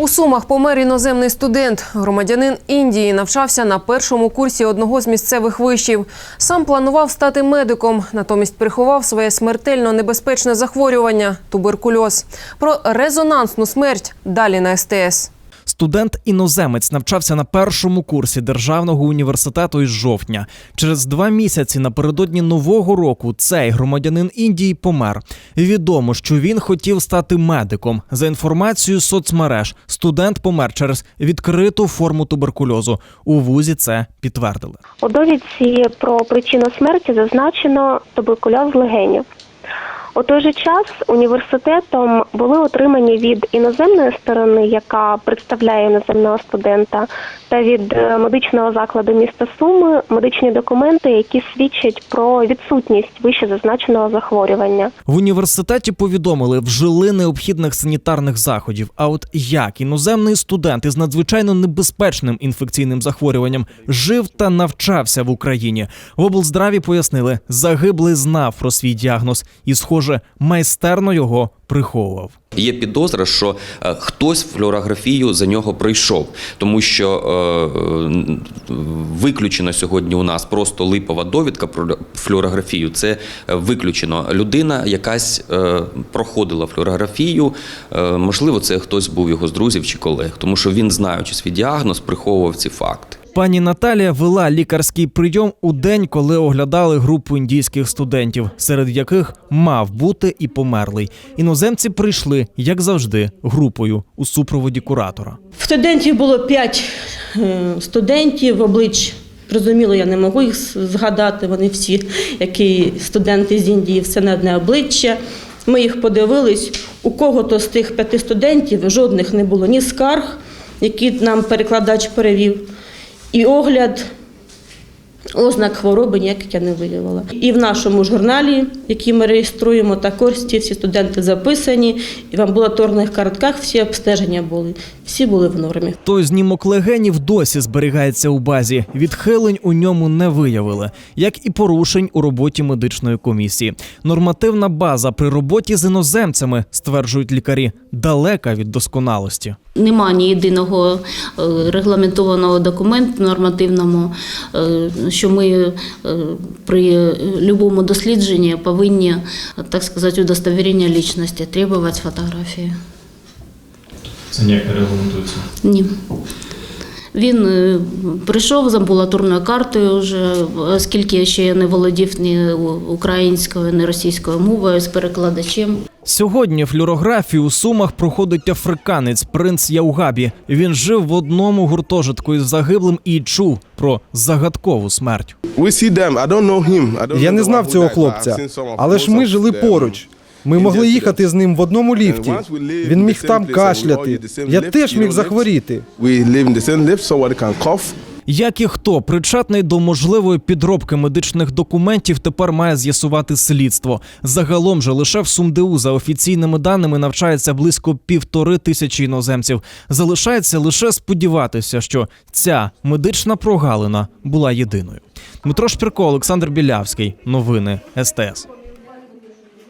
У Сумах помер іноземний студент. Громадянин Індії навчався на першому курсі одного з місцевих вишів. Сам планував стати медиком, натомість приховав своє смертельно небезпечне захворювання туберкульоз. Про резонансну смерть далі на СТС. Студент-іноземець навчався на першому курсі державного університету із жовтня. Через два місяці напередодні нового року цей громадянин Індії помер. Відомо, що він хотів стати медиком. За інформацією соцмереж, студент помер через відкриту форму туберкульозу. У вузі це підтвердили. У довідці про причину смерті зазначено туберкульоз легенів. У той же час університетом були отримані від іноземної сторони, яка представляє іноземного студента, та від е, медичного закладу міста Суми медичні документи, які свідчать про відсутність вище зазначеного захворювання. В університеті повідомили, вжили необхідних санітарних заходів. А от як іноземний студент із надзвичайно небезпечним інфекційним захворюванням жив та навчався в Україні. В облздраві пояснили, загиблий знав про свій діагноз і, схоже, майстерно його приховував. Є підозра, що е, хтось флюорографію за нього пройшов, тому що е, виключено сьогодні у нас просто липова довідка про флюорографію. Це е, виключено. Людина якась е, проходила флюорографію. Е, можливо, це хтось був його з друзів чи колег, тому що він, знаючи свій діагноз, приховував ці факти. Пані Наталія вела лікарський прийом у день, коли оглядали групу індійських студентів, серед яких мав бути і померлий. Іноземці прийшли, як завжди, групою у супроводі куратора. В студентів було п'ять е, студентів, облич. Зрозуміло, я не можу їх згадати. Вони всі, які студенти з Індії, все на одне обличчя. Ми їх подивились. У кого-то з тих п'яти студентів жодних не було ні скарг, які нам перекладач перевів, і огляд ознак хвороби ніяких я не виявила. І в нашому журналі, який ми реєструємо, також ці всі студенти записані, і в амбулаторних картках всі обстеження були. Всі були в нормі. Той знімок легенів досі зберігається у базі. Відхилень у ньому не виявили, як і порушень у роботі медичної комісії. Нормативна база при роботі з іноземцями, стверджують лікарі, далека від досконалості. Нема ні єдиного е, регламентованого документу нормативному, е, що ми е, при будь-якому дослідженні повинні, так сказати, удостовірення лічності, требувати фотографії. Це ніяк не регламентується. Ні. Він е, прийшов з амбулаторною картою, вже, оскільки ще не володів ні українською, ні російською мовою з перекладачем. Сьогодні флюорографію у Сумах проходить африканець принц Яугабі. Він жив в одному гуртожитку із загиблим і чув про загадкову смерть. Я не знав цього хлопця, але ж ми жили поруч. Ми могли їхати з ним в одному ліфті. Він міг там кашляти. Я теж міг захворіти. Як і хто причетний до можливої підробки медичних документів, тепер має з'ясувати слідство. Загалом же лише в СумДУ за офіційними даними навчається близько півтори тисячі іноземців. Залишається лише сподіватися, що ця медична прогалина була єдиною. Дмитро Шпірко, Олександр Білявський. Новини СТС.